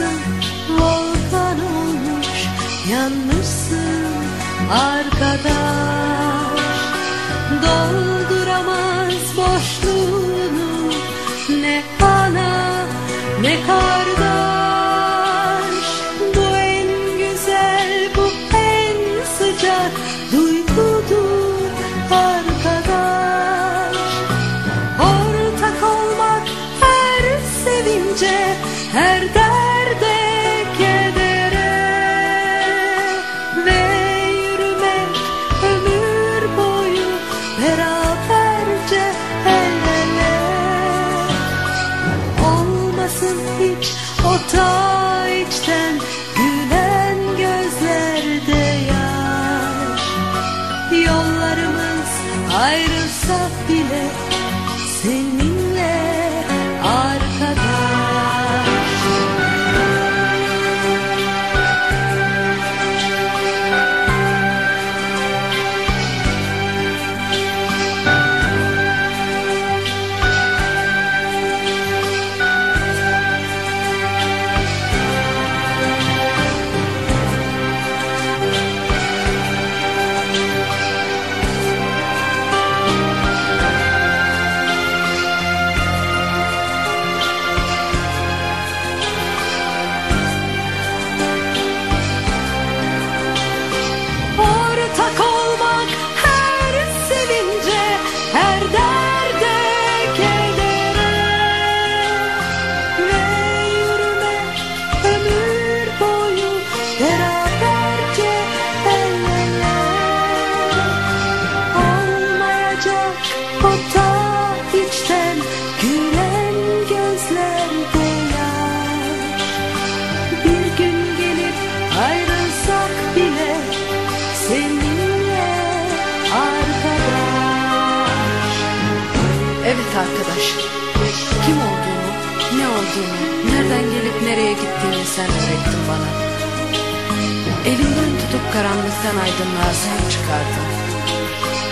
Yanmışsın volkan olmuş Yanmışsın arkadaş. Dolduramaz boşluğunu Ne ana ne kardeş. Bu en güzel bu en sıcak Duygudur arkadaş. Ortak olmak her sevince her ta içten gülen gözlerde yaş Yollarımız ayrılsa bile seninle Olmayacak o ta içten gülen gözlerde yaş bir gün gelip ayrılsak bile seninle arkadaş. Evet arkadaş. Kim olduğunu, ne olduğunu, nereden gelip nereye gittiğini sen öğrettin bana. Elimden tutup karanlıktan aydınlığa sen çıkardın.